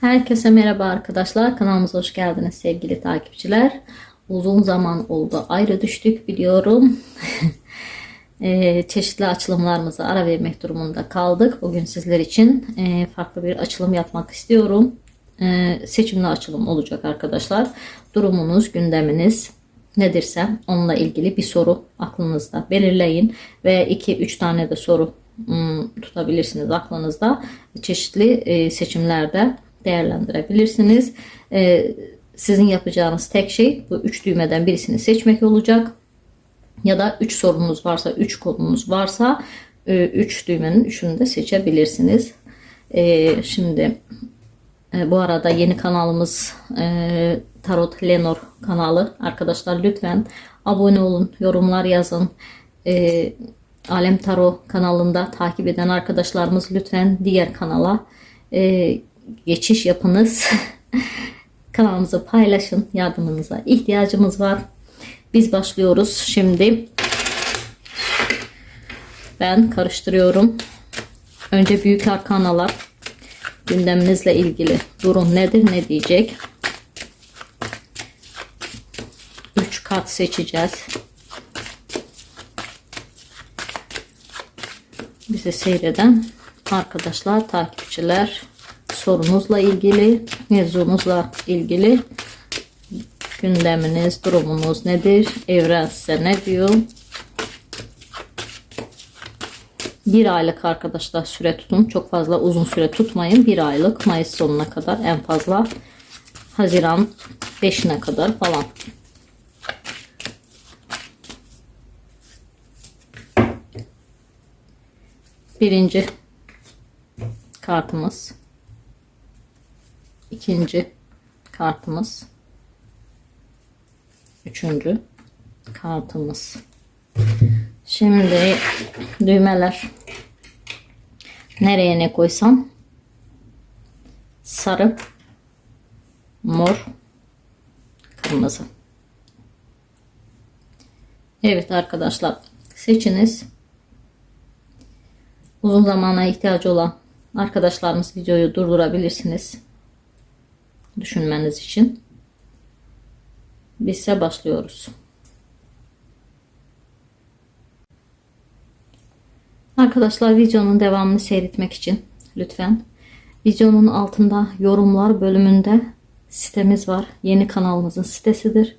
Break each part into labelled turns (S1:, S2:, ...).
S1: Herkese merhaba arkadaşlar. Kanalımıza hoş geldiniz sevgili takipçiler. Uzun zaman oldu ayrı düştük biliyorum. Eee, çeşitli açılımlarımıza ara vermek durumunda kaldık. Bugün sizler için eee, farklı bir açılım yapmak istiyorum. Eee, seçimli açılım olacak arkadaşlar. Durumunuz, gündeminiz nedirse onunla ilgili bir soru aklınızda belirleyin ve 2-3 tane de soru ım, tutabilirsiniz aklınızda. Çeşitli e, seçimlerde değerlendirebilirsiniz. E, Sizin yapacağınız tek şey bu üç düğmeden birisini seçmek olacak. Ya da 3 sorunuz varsa, 3 konunuz varsa 3 düğmenin üçünü de seçebilirsiniz. E, Şimdi e, bu arada yeni kanalımız e, Tarot Lenor kanalı. Arkadaşlar lütfen abone olun, yorumlar yazın. E, Alem Tarot kanalında takip eden arkadaşlarımız lütfen diğer kanala e, geçiş yapınız. Kanalımızı paylaşın. Yardımınıza ihtiyacımız var. Biz başlıyoruz şimdi. Ben karıştırıyorum. Önce büyük arkanalar gündeminizle ilgili durum nedir ne diyecek. 3 kart seçeceğiz. Bizi seyreden arkadaşlar, takipçiler sorunuzla ilgili, mevzunuzla ilgili gündeminiz, durumunuz nedir? Evren size ne diyor? Bir aylık arkadaşlar süre tutun. Çok fazla uzun süre tutmayın. Bir aylık Mayıs sonuna kadar en fazla Haziran 5'ine kadar falan. Birinci kartımız. İkinci kartımız. Üçüncü kartımız. Şimdi düğmeler. Nereye ne koysam? Sarı mor kırmızı. Evet arkadaşlar seçiniz. Uzun zamana ihtiyacı olan arkadaşlarımız videoyu durdurabilirsiniz düşünmeniz için biz ise başlıyoruz Arkadaşlar videonun devamını seyretmek için lütfen videonun altında yorumlar bölümünde sitemiz var. Yeni kanalımızın sitesidir.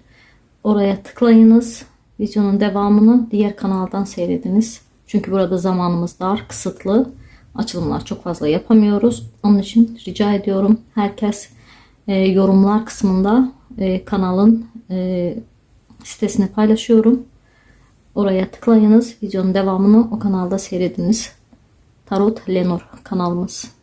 S1: Oraya tıklayınız. Videonun devamını diğer kanaldan seyrediniz. Çünkü burada zamanımız dar, kısıtlı. Açılımlar çok fazla yapamıyoruz. Onun için rica ediyorum herkes e, yorumlar kısmında e, kanalın e, sitesini paylaşıyorum. Oraya tıklayınız. Videonun devamını o kanalda seyrediniz. Tarot Lenor kanalımız.